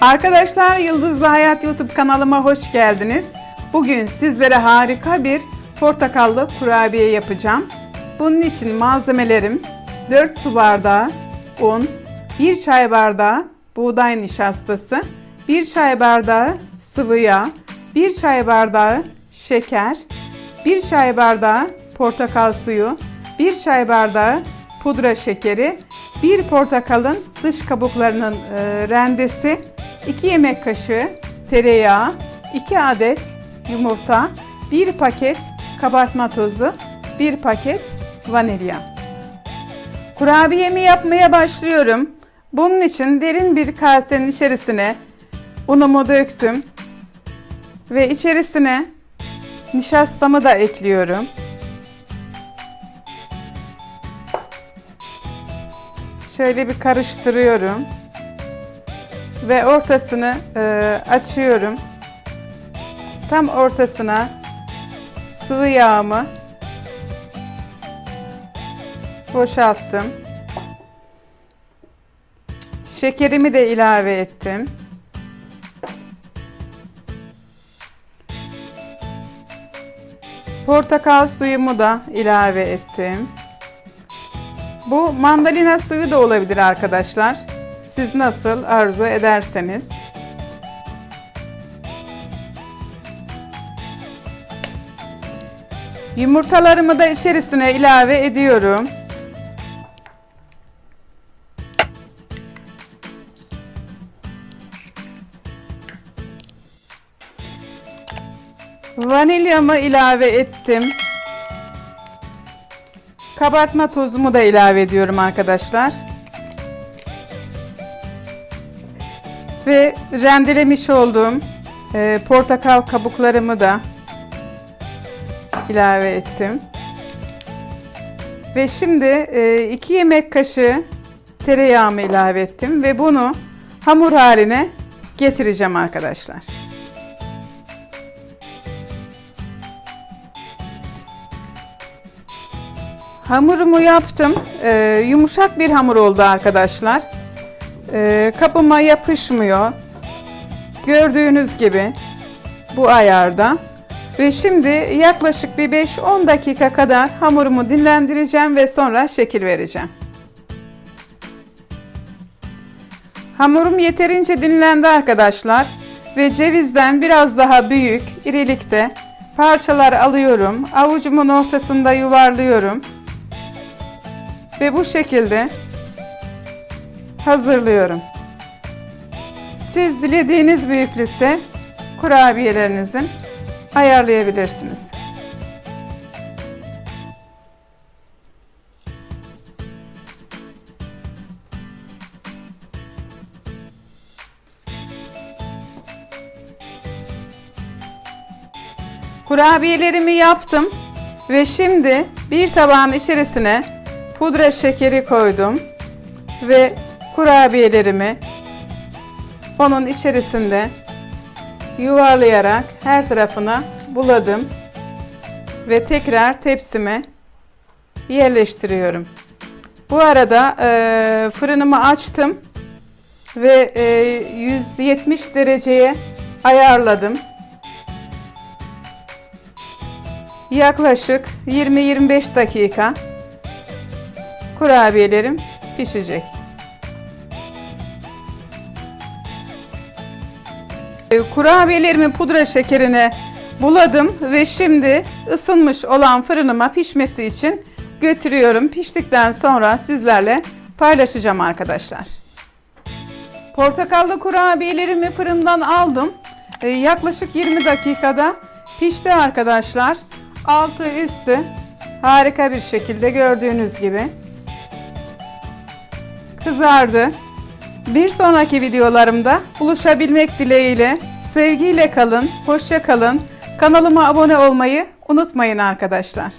Arkadaşlar Yıldızlı Hayat YouTube kanalıma hoş geldiniz. Bugün sizlere harika bir portakallı kurabiye yapacağım. Bunun için malzemelerim 4 su bardağı un, 1 çay bardağı buğday nişastası, 1 çay bardağı sıvı yağ, 1 çay bardağı şeker, 1 çay bardağı portakal suyu, 1 çay bardağı pudra şekeri, 1 portakalın dış kabuklarının e, rendesi, 2 yemek kaşığı tereyağı, 2 adet yumurta, 1 paket kabartma tozu, 1 paket vanilya. Kurabiyemi yapmaya başlıyorum. Bunun için derin bir kasenin içerisine unumu döktüm ve içerisine nişastamı da ekliyorum. Şöyle bir karıştırıyorum ve ortasını e, açıyorum. Tam ortasına sıvı yağımı boşalttım. Şekerimi de ilave ettim. Portakal suyumu da ilave ettim. Bu mandalina suyu da olabilir arkadaşlar. Siz nasıl arzu ederseniz. Yumurtalarımı da içerisine ilave ediyorum. Vanilyamı ilave ettim. Kabartma tozumu da ilave ediyorum arkadaşlar. Ve rendelemiş olduğum e, portakal kabuklarımı da ilave ettim. Ve şimdi 2 yemek kaşığı tereyağımı ilave ettim ve bunu hamur haline getireceğim arkadaşlar. Hamurumu yaptım. Ee, yumuşak bir hamur oldu arkadaşlar. Ee, kabıma yapışmıyor. Gördüğünüz gibi bu ayarda. Ve şimdi yaklaşık bir 5-10 dakika kadar hamurumu dinlendireceğim ve sonra şekil vereceğim. Hamurum yeterince dinlendi arkadaşlar ve cevizden biraz daha büyük irilikte parçalar alıyorum. Avucumun ortasında yuvarlıyorum. Ve bu şekilde hazırlıyorum. Siz dilediğiniz büyüklükte kurabiyelerinizin ayarlayabilirsiniz. Kurabiyelerimi yaptım ve şimdi bir tabağın içerisine pudra şekeri koydum ve kurabiyelerimi onun içerisinde yuvarlayarak her tarafına buladım ve tekrar tepsime yerleştiriyorum. Bu arada e, fırınımı açtım ve e, 170 dereceye ayarladım. Yaklaşık 20-25 dakika kurabiyelerim pişecek. Kurabiyelerimi pudra şekerine buladım ve şimdi ısınmış olan fırınıma pişmesi için götürüyorum. Piştikten sonra sizlerle paylaşacağım arkadaşlar. Portakallı kurabiyelerimi fırından aldım. E, yaklaşık 20 dakikada pişti arkadaşlar. Altı üstü harika bir şekilde gördüğünüz gibi kızardı. Bir sonraki videolarımda buluşabilmek dileğiyle sevgiyle kalın, hoşça kalın. Kanalıma abone olmayı unutmayın arkadaşlar.